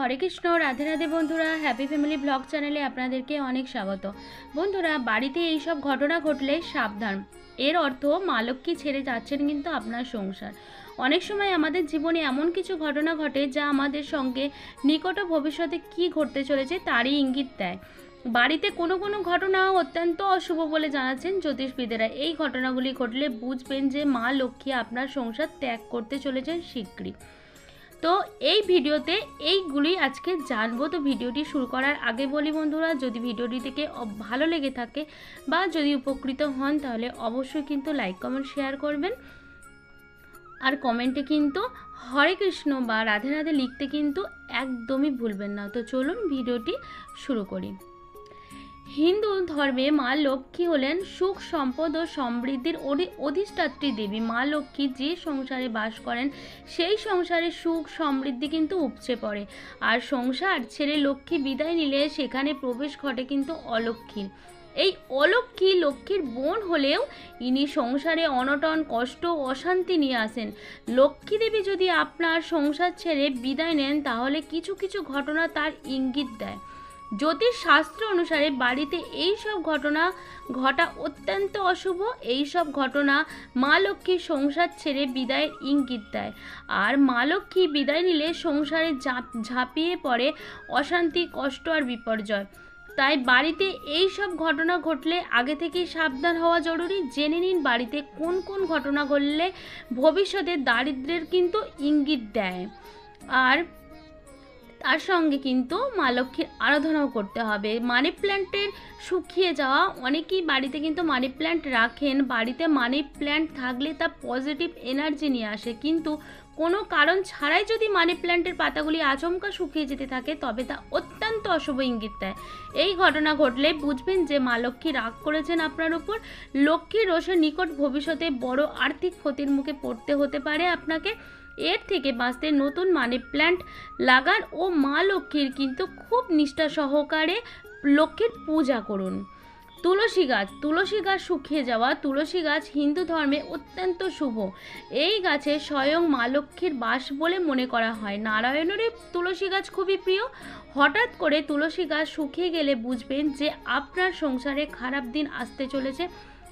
হরে কৃষ্ণ, রাধে রাধে বন্ধুরা happy family blog চ্যানেলে আপনাদেরকে অনেক স্বাগত। বন্ধুরা, বাড়িতে এই সব ঘটনা ঘটলে সাবধান। এর অর্থ মা লক্ষ্মী ছেড়ে যাচ্ছেন কিন্তু আপনার সংসার। অনেক সময় আমাদের জীবনে এমন কিছু ঘটনা ঘটে যা আমাদের সঙ্গে নিকট ভবিষ্যতে কি ঘটতে চলেছে তারই ইঙ্গিত দেয়। বাড়িতে কোনো কোনো ঘটনা অত্যন্ত অশুভ বলে জানাচ্ছেন জ্যোতিষবিদেরা। এই ঘটনাগুলি ঘটলে বুঝবেন যে মা লক্ষ্মী আপনার সংসার ত্যাগ করতে চলেছেন শীঘ্রই। তো এই ভিডিওতে এইগুলি আজকে জানব। তো ভিডিওটি শুরু করার আগে বলি বন্ধুরা, যদি ভিডিওটি থেকে ভালো লেগে থাকে বা যদি উপকৃত হন, তাহলে অবশ্যই কিন্তু লাইক, কমেন্ট, শেয়ার করবেন। আর কমেন্টে কিন্তু হরে কৃষ্ণ বা রাধে রাধে লিখতে কিন্তু একদমই ভুলবেন না। তো চলুন ভিডিওটি শুরু করি। হিন্দু ধর্মে মা লক্ষ্মী হলেন সুখ, সম্পদ ও সমৃদ্ধির অধি- অধিষ্ঠাত্রী দেবী। মা লক্ষ্মী যে সংসারে বাস করেন, সেই সংসারে সুখ, সমৃদ্ধি কিন্তু উপচে পড়ে। আর সংসার ছেড়ে লক্ষ্মী বিদায় নিলে সেখানে প্রবেশ ঘটে কিন্তু অলক্ষ্মীর। এই অলক্ষ্মী লক্ষ্মীর বোন হলেও ইনি সংসারে অনটন, কষ্ট অশান্তি নিয়ে আসেন। লক্ষ্মী দেবী যদি আপনার সংসার ছেড়ে বিদায় নেন, তাহলে কিছু কিছু ঘটনা তার ইঙ্গিত দেয়। জ্যোতিষ শাস্ত্র অনুসারে বাড়িতে এই সব ঘটনা ঘটা অত্যন্ত অশুভ। এই সব ঘটনা মা লক্ষ্মীর সংসার ছেড়ে বিদায়ের ইঙ্গিত দেয়। আর মা লক্ষ্মী বিদায় নিলে সংসারে ঝাঁপ- ঝাঁপিয়ে পড়ে অশান্তি, কষ্ট আর বিপর্যয়। তাই বাড়িতে এই সব ঘটনা ঘটলে আগে থেকেই সাবধান হওয়া জরুরি। জেনে নিন বাড়িতে কোন কোন ঘটনা ঘটলে ভবিষ্যতে দারিদ্র্যের কিন্তু ইঙ্গিত দেয়। আর তার সঙ্গে কিন্তু মা লক্ষ্মীর আরাধনাও করতে হবে। মানি প্ল্যান্টের শুকিয়ে যাওয়া অনেকেই বাড়িতে কিন্তু মানি প্ল্যান্ট রাখেন। বাড়িতে মানি প্ল্যান্ট থাকলে তা পজিটিভ এনার্জি নিয়ে আসে। কিন্তু কোনো কারণ ছাড়াই যদি মানি প্ল্যান্টের পাতাগুলি আচমকা শুকিয়ে যেতে থাকে, তবে তা অত্যন্ত অশুভ ইঙ্গিত দেয়। এই ঘটনা ঘটলে বুঝবেন যে মা লক্ষ্মী রাগ করেছেন আপনার উপর। লক্ষ্মী রোষের নিকট ভবিষ্যতে বড় আর্থিক ক্ষতির মুখে পড়তে হতে পারে আপনাকে। এর থেকে বাঁচতে নতুন মানি প্ল্যান্ট লাগান ও মা লক্ষ্মীর কিন্তু খুব নিষ্ঠা সহকারে লক্ষ্মীর পূজা করুন। তুলসী গাছ তুলসী গাছ শুকিয়ে যাওয়া, তুলসী গাছ হিন্দু ধর্মে অত্যন্ত শুভ। এই গাছে স্বয়ং মা লক্ষ্মীর বাস বলে মনে করা হয়। নারায়ণেরই তুলসী গাছ খুবই প্রিয়। হঠাৎ করে তুলসী গাছ শুকিয়ে গেলে বুঝবেন যে আপনার সংসারে খারাপ দিন আসতে চলেছে।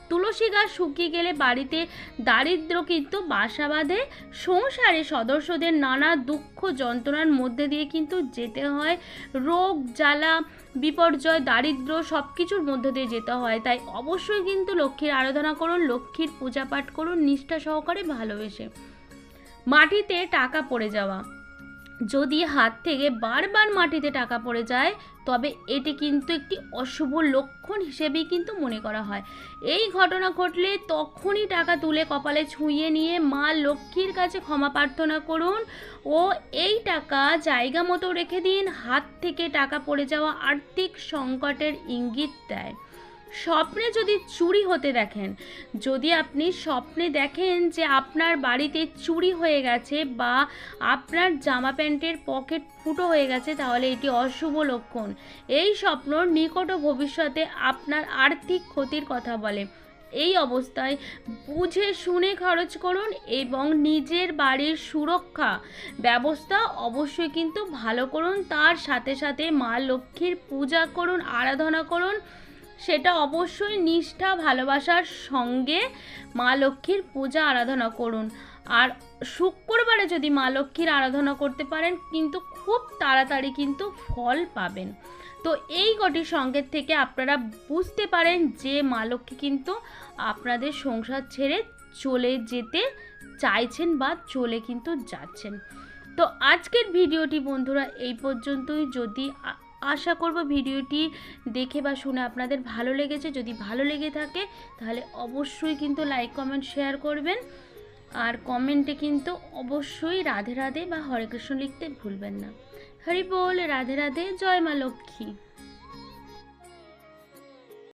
তুলসী গাছ শুকিয়ে গেলে বাড়িতে দারিদ্র কিন্তু বাসা বাঁধে। সংসারে সদস্যদের নানা দুঃখ যন্ত্রণার মধ্যে দিয়ে কিন্তু যেতে হয়। রোগ, জ্বালা, বিপর্যয়, দারিদ্র সব কিছুর মধ্যে দিয়ে যেতে হয়। তাই অবশ্যই কিন্তু লক্ষ্মীর আরাধনা করুন, লক্ষ্মীর পূজা পাঠ করুন, নিষ্ঠা সহকারে ভালোবেসে। মাটিতে টাকা পড়ে যাওয়া। যদি হাত থেকে বারবার মাটিতে টাকা পড়ে যায়, তবে এটি কিন্তু একটি অশুভ লক্ষণ হিসেবেই কিন্তু মনে করা হয়। এই ঘটনা ঘটলে তখনই টাকা তুলে কপালে ছুঁয়ে নিয়ে মা লক্ষ্মীর কাছে ক্ষমা প্রার্থনা করুন ও এই টাকা জায়গা মতো রেখে দিন। হাত থেকে টাকা পড়ে যাওয়া আর্থিক সংকটের ইঙ্গিত দেয়। স্বপ্নে যদি চুরি হতে দেখেন, যদি আপনি স্বপ্নে দেখেন যে আপনার বাড়িতে চুরি হয়ে গেছে বা আপনার জামা প্যান্টের পকেট ফুটো হয়ে গেছে, তাহলে এটি অশুভ লক্ষণ। এই স্বপ্ন নিকট ভবিষ্যতে আপনার আর্থিক ক্ষতির কথা বলে। এই অবস্থায় বুঝে শুনে খরচ করুন এবং নিজের বাড়ির সুরক্ষা ব্যবস্থা অবশ্যই কিন্তু ভালো করুন। তার সাথে সাথে মা লক্ষ্মীর পূজা করুন, আরাধনা করুন। সেটা অবশ্যই নিষ্ঠা, ভালোবাসার সঙ্গে মা লক্ষ্মীর পূজা আরাধনা করুন। আর শুক্রবারে যদি মা লক্ষ্মীর আরাধনা করতে পারেন, কিন্তু খুব তাড়াতাড়ি কিন্তু ফল পাবেন। তো এই কটি সংকেত থেকে আপনারা বুঝতে পারেন যে মা লক্ষ্মী কিন্তু আপনাদের সংসার ছেড়ে চলে যেতে চাইছেন বা চলে কিন্তু যাচ্ছেন। তো আজকের ভিডিওটি বন্ধুরা এই পর্যন্তই। যদি আশা করব ভিডিওটি দেখে বা শুনে আপনাদের ভালো লেগেছে। যদি ভালো লেগে থাকে, তাহলে অবশ্যই কিন্তু লাইক, কমেন্ট, শেয়ার করবেন। আর কমেন্টে কিন্তু অবশ্যই রাধে রাধে বা হরে কৃষ্ণ লিখতে ভুলবেন না। হরি বল, রাধে রাধে, জয় মা লক্ষ্মী।